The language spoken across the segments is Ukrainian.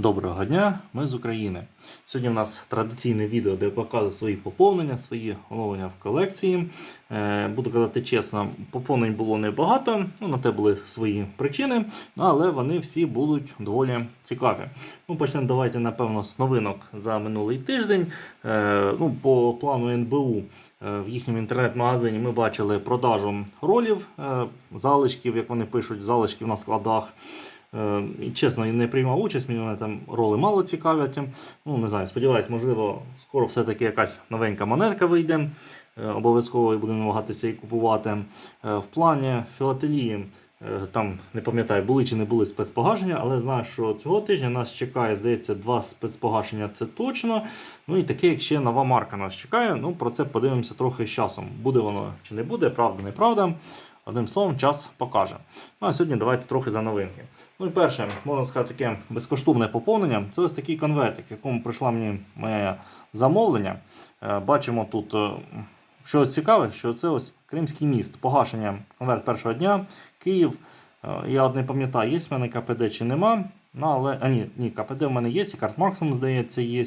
Доброго дня, ми з України. Сьогодні в нас традиційне відео, де я показую свої поповнення, свої оновлення в колекції. Е, Буду казати чесно, поповнень було небагато, ну, на те були свої причини, але вони всі будуть доволі цікаві. Ну, Почнемо давайте, напевно, з новинок за минулий тиждень. Е, Ну, По плану НБУ е, в їхньому інтернет-магазині ми бачили продажу ролів, залишків, як вони пишуть, залишків на складах. Е, і чесно, я не приймав участь, мені вони там роли мало цікавлять. Ну, не знаю, сподіваюсь, можливо, скоро все-таки якась новенька монетка вийде. Е, Обов'язково будемо намагатися її купувати. Е, В плані філателії, е, там не пам'ятаю, були чи не були спецпогашення, але знаю, що цього тижня нас чекає, здається, два спецпогашення, це точно. Ну і таке, як ще нова марка нас чекає. Ну, про це подивимося трохи з часом. Буде воно чи не буде, правда, неправда. Одним словом, час покаже. Ну а сьогодні давайте трохи за новинки. Ну і перше, можна сказати, таке безкоштовне поповнення. Це ось такий конвертик, в якому прийшло мені моє замовлення. Е, Бачимо тут, е, що цікаве, що це ось Кримський міст, погашення конверт першого дня, Київ. Е, Я не пам'ятаю, є в мене КПД чи нема. Ну, але, а ні, ні, КПД в мене є, і карт максимум, здається, є.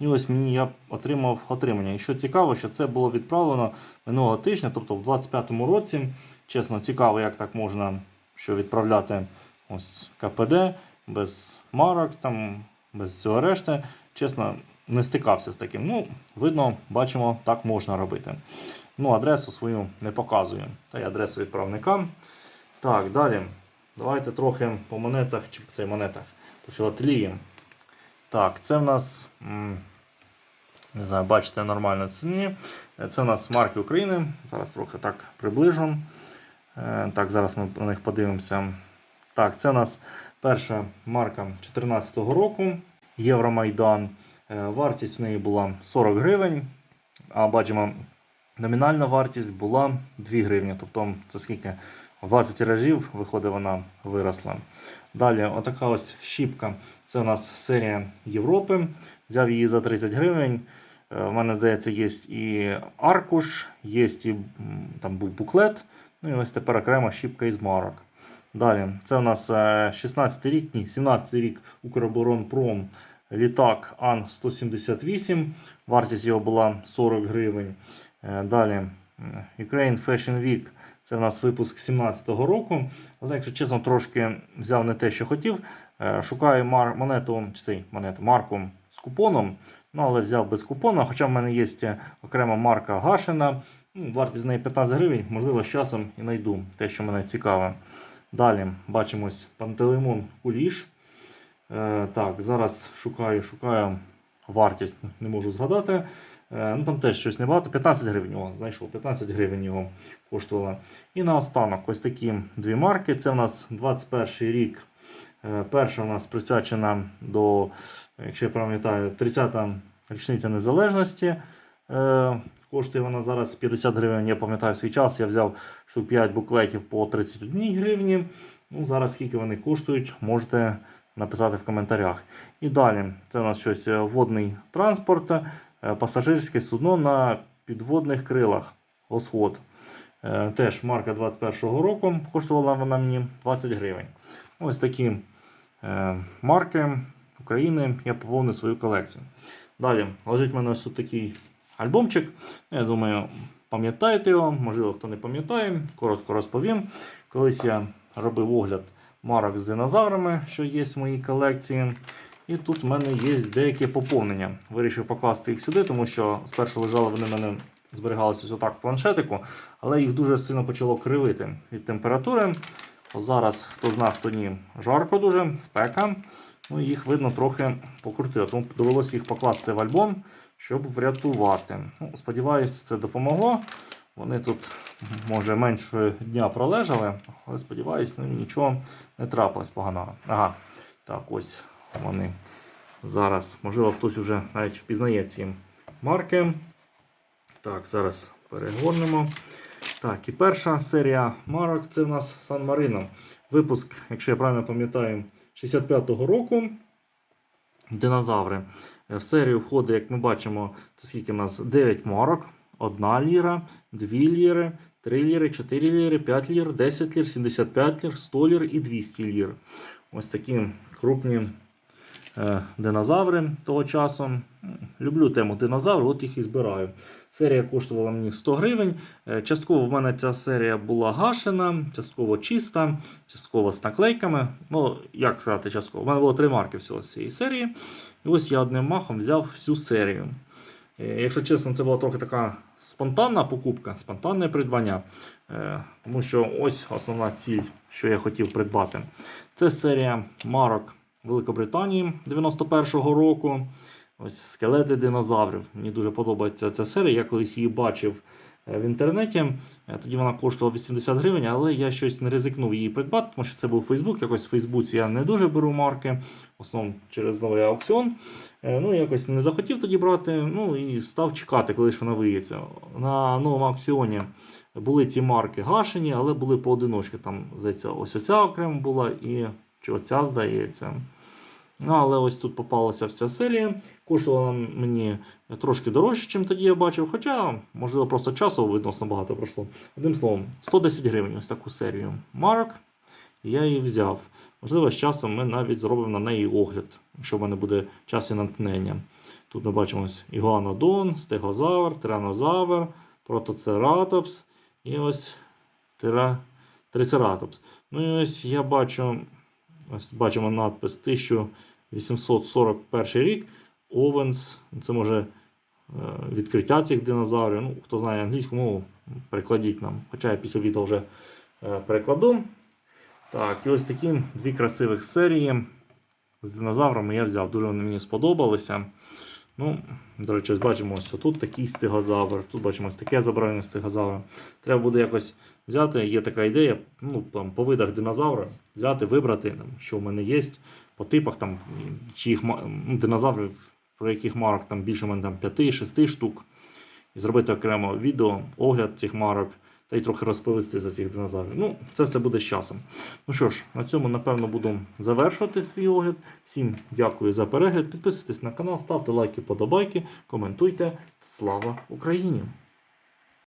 І ось мені я отримав отримання. І що цікаво, що це було відправлено минулого тижня, тобто в 25-му році. Чесно, цікаво, як так можна що відправляти ось КПД без марок, там, без цього решти. Чесно, не стикався з таким. Ну, видно, бачимо, так можна робити. Ну, адресу свою не показую. Та й адресу відправника. Так, далі. Давайте трохи по монетах, чи по цей монетах, по філателії. Так, це в нас. Не знаю, бачите нормально це ні. Це у нас марки України. Зараз трохи так приближу. Е, Так, зараз ми на них подивимося. Так, це у нас перша марка 2014 року. Євромайдан. Е, Вартість в неї була 40 гривень. А бачимо, номінальна вартість була 2 гривні. Тобто, це скільки? В 20 тиражів, виходить, вона виросла. Далі, отака ось щіпка. Це у нас серія Європи. Взяв її за 30 гривень. Е, У мене, здається, є і аркуш, є і там був буклет. Ну і ось тепер окрема щіпка із марок. Далі, це у нас е, 16 рік, ні, 17 рік Укроборонпром літак Ан-178. Вартість його була 40 гривень. Е, Далі Ukraine Fashion Week. Це у нас випуск 17-го року. Але, якщо чесно, трошки взяв не те, що хотів. Е, Шукаю мар- монету, чи цей, монету, марку з купоном. Ну, але взяв без купона. Хоча в мене є окрема марка Гашина. Ну, вартість неї 15 гривень. Можливо, з часом і знайду те, що мене цікаве. Далі бачимось Пантелеймон Куліш. Е, так, зараз шукаю, шукаю вартість, не можу згадати. Е, ну, там теж щось небагато. 15 гривень. О, знайшов, 15 гривень його коштувало. І наостанок ось такі дві марки. Це у нас 21 рік. Е, Перша у нас присвячена до, якщо я пам'ятаю, 30-та річниця незалежності. Е, Коштує вона зараз 50 гривень. Я пам'ятаю свій час. Я взяв штук 5 буклетів по 31 гривні. Ну, зараз скільки вони коштують, можете написати в коментарях. І далі це у нас щось е, водний транспорт, е, пасажирське судно на підводних крилах. Восход. Е, Теж марка 21-го року. Коштувала вона мені 20 гривень. Ось такі марки України я поповнив свою колекцію. Далі лежить в мене ось тут такий альбомчик. Я думаю, пам'ятаєте його, можливо, хто не пам'ятає, коротко розповім. Колись я робив огляд марок з динозаврами, що є в моїй колекції. І тут в мене є деякі поповнення. Вирішив покласти їх сюди, тому що спершу лежали вони в мене зберігалися ось отак в планшетику, але їх дуже сильно почало кривити від температури. Ось зараз, хто знав, хто ні, жарко дуже, спека. Ну, їх видно трохи покрутило. Тому довелося їх покласти в альбом, щоб врятувати. Ну, Сподіваюсь, це допомогло. Вони тут, може, менше дня пролежали, але сподіваюсь, з нічого не трапилось поганого. Ага, так, ось вони зараз. Можливо, хтось вже навіть впізнає ці марки. Так, зараз перегорнемо. Так, і перша серія марок це в нас Сан Марино. Випуск, якщо я правильно пам'ятаю, 65-го року. Динозаври. Е, В серію входить, як ми бачимо, це скільки в нас 9 марок, 1 ліра, 2 ліри, 3 ліри, 4 ліри, 5 лір, 10 лір, 75 лір, 100 лір і 200 лір. Ось такі крупні е, динозаври того часу. Люблю тему динозаврів, от їх і збираю. Серія коштувала мені 100 гривень. Е, Частково в мене ця серія була гашена, частково чиста, частково з наклейками. Ну, як сказати, частково. У мене було три марки всього з цієї серії. І ось я одним махом взяв всю серію. Е, Якщо чесно, це була трохи така спонтанна покупка, спонтанне придбання. Е, Тому що ось основна ціль, що я хотів придбати. Це серія марок Великобританії 91-го року. Ось скелети динозаврів. Мені дуже подобається ця серія. Я колись її бачив в інтернеті. Е, Тоді вона коштувала 80 гривень, але я щось не ризикнув її придбати, тому що це був Фейсбук. Якось в Фейсбуці я не дуже беру марки, в основному через новий аукціон. Е, Ну, якось не захотів тоді брати, ну і став чекати, коли ж вона виється. На новому аукціоні були ці марки гашені, але були поодиночки. Там, здається, ось оця окремо була і чи оця, здається. Ну, але ось тут попалася вся серія. Коштувала мені трошки дорожче, ніж тоді я бачив. Хоча, можливо, просто часу відносно багато пройшло. Одним словом, 110 гривень ось таку серію марок. Я її взяв. Можливо, з часом ми навіть зробимо на неї огляд, якщо в мене буде час і натхнення. Тут ми бачимо ось Ігуанодон, стегозавр, тиранозавр, протоцератопс і ось тира... трицератопс. Ну і ось я бачу, ось бачимо надпис 1841 рік. Овенс. Це може е, відкриття цих динозаврів. Ну, хто знає англійську мову, перекладіть нам. Хоча я після відео вже е, перекладу. Так, і ось такі дві красивих серії з динозаврами я взяв. Дуже вони мені сподобалися. Ну, до речі, ось бачимо, ось тут такий стегозавр, тут бачимо ось таке зображення стегозавра. Треба буде якось взяти, є така ідея, ну, там, по видах динозавра, взяти, вибрати, що в мене є, по типах там, чиїх ну, динозаврів, про яких марок там більше в мене там 5-6 штук. І зробити окремо відео, огляд цих марок та й трохи розповісти за цих динозаврів. Ну, це все буде з часом. Ну що ж, на цьому, напевно, буду завершувати свій огляд. Всім дякую за перегляд. Підписуйтесь на канал, ставте лайки, подобайки, коментуйте. Слава Україні!